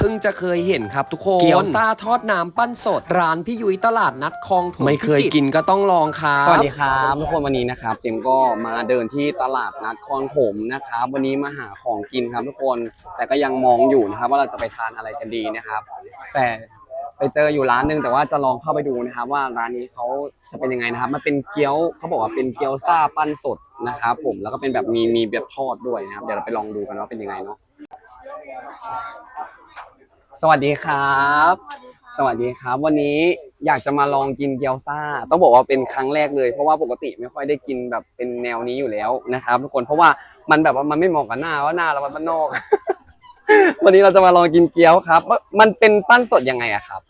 เพิ่งจะเคยเห็นครับทุกคนเกี๊ยวซ่าทอดน้ำปั้นสด ร้านพี่ยุ้ยตลาดนัดคลองถมไม่เคยกินก็ต้องลองครับสวัสดีครับทุกคนวันนี้นะครับ เจมส์ก็มาเดินที่ตลาดนัดคลองถมนะครับ วันนี้มาหาของกินครับทุกคน แต่ก็ยังมองอยู่นะครับ ว่าเราจะไปทานอะไรกันดีนะครับ แต่ไปเจออยู่ร้านหนึงแต่ว่าจะลองเข้าไปดูนะครับ ว่าร้านนี้เขาจะเป็นยังไงนะครับ มันเป็นเกี๊ยวเขาบอกว่าเป็นเกี๊ยวซ่าปั้นสดนะครับผมแล้วก็เป็นแบบมีมีแบบทอดด้วยนะครับ เดี๋ยวเราไปลองดูกันว่าเป็นยังไงเนาะ สวัสดีครับ สวัสดีครับ วันนี้อยากจะมาลองกินเกี๊ยวซ่า ต้องบอกว่าเป็นครั้งแรกเลย เพราะว่าปกติไม่ค่อยได้กินแบบเป็นแนวนี้อยู่แล้วนะครับ ทุกคนเพราะว่ามันแบบว่ามันไม่เหมาะกับหน้าว่าหน้าเรามันบ้านนอก วันนี้เราจะมาลองกินเกี๊ยวครับว่ามันเป็นปั้นสดยังไงอะครับ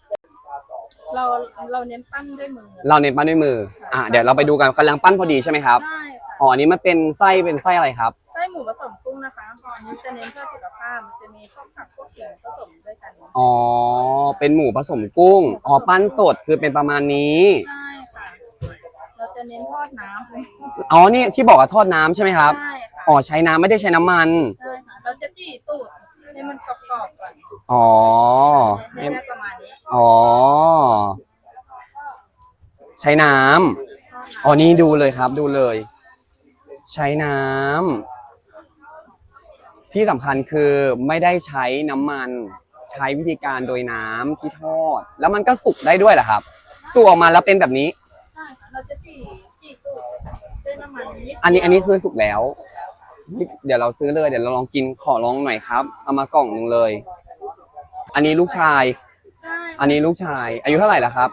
เราเราเน้นปั้นด้วยมือเราเน้นปั้นด้วยมือ อะเดี๋ยวเราไปดูกันกำลังปั้นพอดีใช่ไหมครับ ใช่ค่ะอ๋ออันนี้มันเป็นไส้เป็นไส้อะไรครับไส้หมู ผสมกุ้งนะคะอันนี้จะเน้นเพื่อสุขภาพมันจะมีพวกผักพวกขิงผสมด้วยกันอ๋อ เป็นหมูผสมกุ้ง อ๋อปั้นสดคือเป็นประมาณนี้ ใช่ค่ะ เราจะเน้นทอดน้ำอ๋อ นี่ที่บอกว่าทอดน้ำใช่ไหมครับ ใช่ค่ะอ๋อ ใช้น้ำไม่ได้ใช้น้ำมัน ใช่ค่ะ เราจะจี้ตูดให้มันกรอบๆก่อนอ๋อให้ได้ประมาณนี้อ๋อ ใช้น้ำทอดอ๋อน้ำนี่ดูเลยครับดูเลย ใช้น้ำ ที่สำคัญคือไม่ได้ใช้น้ำมันใช้วิธีการโดยน้ำที่ทอด แล้วมันก็สุกได้ด้วยเหรอครับสุกออกมาแล้วเป็นแบบนี้ ใช่ค่ะเราจะจี้จี้ตูดด้วยน้ำมันนิดอันนี้อันนี้คือสุกแล้วเดี๋ยวเราซื้อเลยเดี๋ยวเราลองกินขอลองหน่อยครับ เอามากล่องหนึ่งเลย อันนี้ลูกชาย ใช่อันนี้ลูกชาย อายุเท่าไหร่แล้วครับ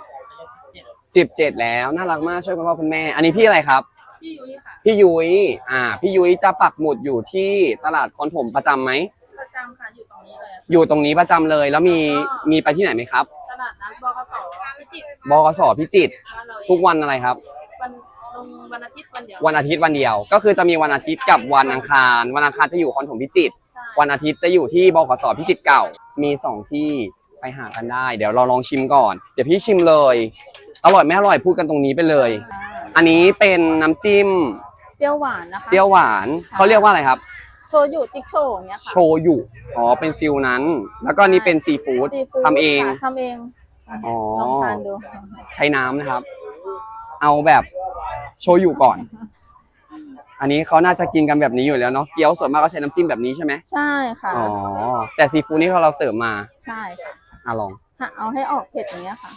สิบเจ็ดแล้วน่ารักมากช่วยคุณพ่อคุณแม่ อันนี้พี่อะไรครับ พี่ยุ้ยค่ะพี่ยุ้ยอ่า พี่ยุ้ยจะปักหมุดอยู่ที่ตลาดคอนถมประจำไหม ประจำค่ะอยู่ตรงนี้เลยอยู่ตรงนี้ประจำเลยแล้วมีมีไปที่ไหนไหมครับตลาดนัดบกสพิจิตรบกสพิจิตรบ้านเราเองทุกวันอะไรครับ วันลงวันอาทิตย์วันเดียววันอาทิตย์วันเดียว ก็คือจะมีวันอาทิตย์กับวันอังคาร วันอังคารจะอยู่คอนถมพิจิตร ใช่วันอาทิตย์จะอยู่ที่บกสพิจิตรเก่า มีสองที่ไปหากันได้ เดี๋ยวเราลองชิมก่อน เดี๋ยวพี่ชิมเลย อร่อยไม่อร่อยพูดกันตรงนี้ไปเลยอ่า อันนี้เป็นน้ำจิ้มเปรี้ยวหวานนะคะ เปรี้ยวหวานเขาเรียกว่าอะไรครับ โชยุจิ๊กโชว์อย่างเงี้ยโชค่ะยุอ๋อเป็นฟิลนั้น แล้วก็อันนี้เป็นซีฟู้ดซีฟู้ดทำเอง ค่ะทำเองอ๋อ ลองทานดูใช้น้ำนะครับ เอาแบบโชยุก่อน อันนี้เขาน่าจะกินกันแบบนี้อยู่แล้วเนาะเกี๊ยวส่วนมากก็ใช้น้ำจิ้มแบบนี้ใช่ไหมใช่ค่ะ อ๋อแต่ซีฟู้ดนี่เราเสิร์ฟมาใช่ค่ะอะลองฮะเอาให้ออกเผ็ดอย่างเงี้ยค่ะ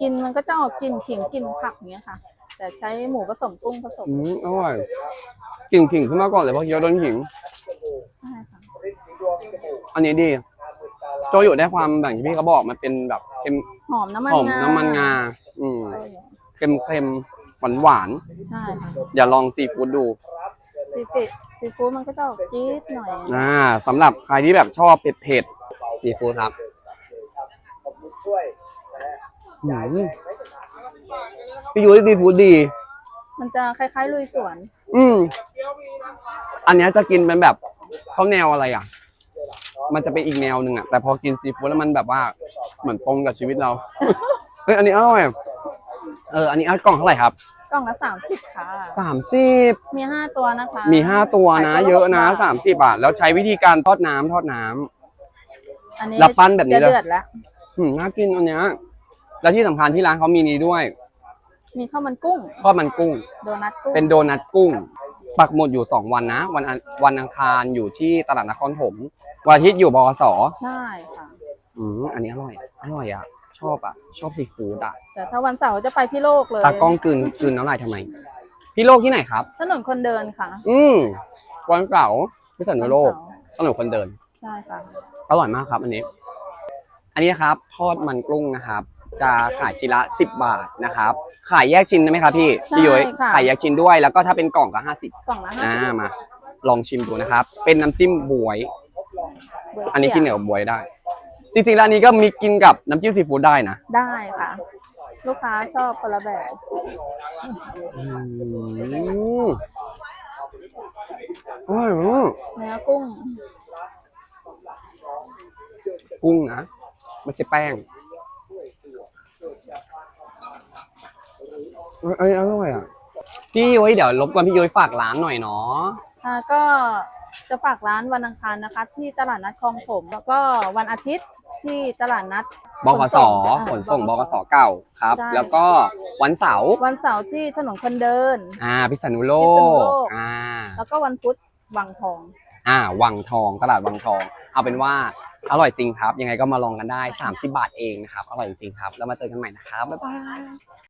กินมันก็จะออกกลิ่นขิงกลิ่นผักอย่างเงี้ยค่ะ แต่ใช้หมูผสมกุ้งผสมอืมอร่อยกลิ่นขิงขึ้นมาก่อนเลยเพราะเกี๊ยวโดนขิง ใช่ค่ะอันนี้ดีโชยุได้ความแบบที่พี่เขาบอกมันเป็นแบบเค็มหอมน้ำมันหอมงาน้ำมันงา อืมเออเค็มเค็มหวานหวานใช่ค่ะๆอย่าลองซีฟู้ดดู ซีฟู้ดซีฟู้ดมันก็จะออกจี๊ดหน่อย อ่าสำหรับใครที่แบบชอบเผ็ดเผ็ดๆซีฟู้ดครับอืม พี่ยุ้ยซีฟู้ดดี มันจะคล้ายๆลุยสวน อืม อันเนี้ยจะกินเป็นแบบข้าวแนวอะไรอะ มันจะเป็นอีกแนวหนึ่งอะแต่พอกินซีฟู้ดแล้วมันแบบว่าเหมือนตรงกับชีวิตเรา เฮ้ยอันนี้อร่อยเอออันนี้เอากล่องเท่าไหร่ครับกล่องละสามสิบค่ะ สามสิบมีห้าตัวนะคะมีห้าตัวนะ ขายตัวละเยอะนะหกบาทสามสิบบาท แล้วใช้วิธีการทอดน้ำทอดน้ำ อันนี้แล้วปั้นแบบนี้จะเลย เดือดแล้ว อืมน่ากินอันเนี้ย แล้วที่สำคัญที่ร้านเขามีนี้ด้วยมีข้าวมันกุ้ง ทอดมันกุ้ง โดนัทกุ้งเป็นโดนัทกุ้ง ปักหมุดอยู่สองวันนะ วันอันวันอังคารอยู่ที่ตลาดนครถมวันอาทิตย์อยู่บกสใช่ค่ะ อืมอันนี้อร่อย อร่อยอะ ชอบอะ ชอบซีฟู้ดอะ แต่ถ้าวันเสาร์จะไปพี่โลกเลย ตากล้องกลืนกลืนน้ำลายทำไม พี่โลกที่ไหนครับ ถนนคนเดินค่ะอืมวันเสาร์ที่สันติโลกวันเสาร์ถนนคนเดิน ใช่ค่ะ อร่อยมากครับ อันนี้ อันนี้นะครับ ทอดมันกุ้งนะครับ จะขายชิ้นละสิบบาทนะครับ ขายแยกชิ้นได้ไหมครับพี่ใช่พี่ยุ้ยค่ะ ขายแยกชิ้นด้วยแล้วก็ถ้าเป็นกล่องก็ห้าสิบกล่องละห้าอ่าสิบมา ลองชิมดูนะครับ เป็นน้ำจิ้มบวย อันนี้กินเหนียวบวยได้ จริงๆแล้วอันนี้ก็มีกินกับน้ำจิ้มซีฟู้ดได้นะได้ค่ะ ลูกค้าชอบคนละแบบ อืมอร่อยมาก เนื้อกุ้ง กุ้งนะไม่ใช่แป้ง อ้ยเอ้ยอร่อยอะพี่ยุ้ยเดี๋ยวรบกวนพี่ยุ้ยฝากร้านหน่อยเนาะอ่าก็จะฝากร้านวันอังคารนะคะ ที่ตลาดนัดคลองถมแล้วก็วันอาทิตย์ที่ตลาดนัดบกสขขนนส่ส่งงบบกกสสเก่าครับใช่แล้วก็วันเสาร์วันเสาร์ที่ถนนคนเดิน อ่าพิษณุโลพิษณุกโลกอ่าแล้วก็วันพุธวังทอง อ่า วังทองตลาดวังทอง เอาเป็นว่าอร่อยจริงครับ ยังไงก็มาลองกันได้ 30 บาทเองนะครับ อร่อยจริงครับ แล้วมาเจอกันใหม่นะครับ บ๊ายบาย